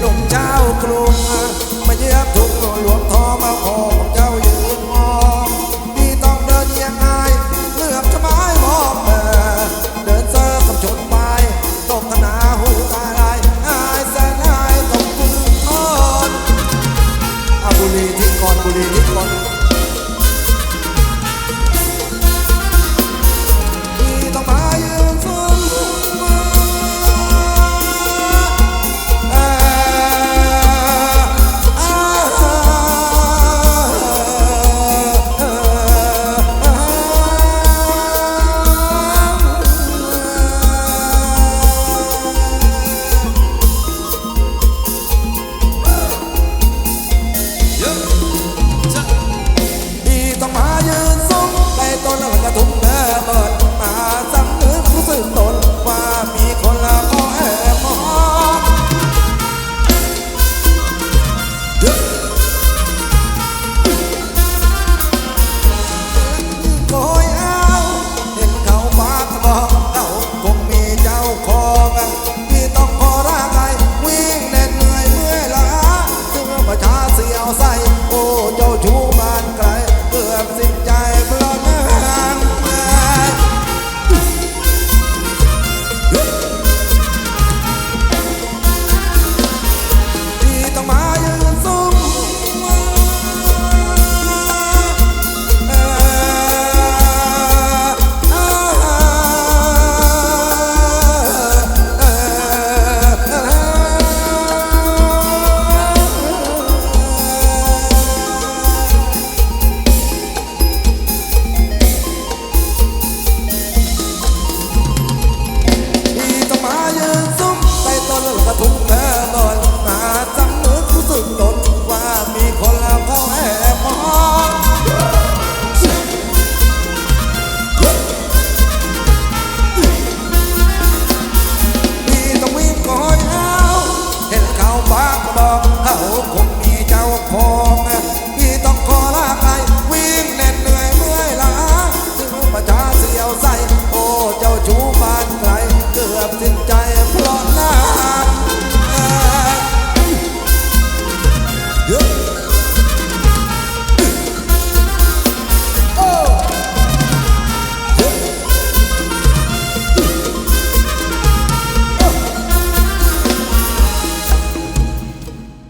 หนุ่มเจ้ากรุงมาเยียบทุกหลวงทอมาขอ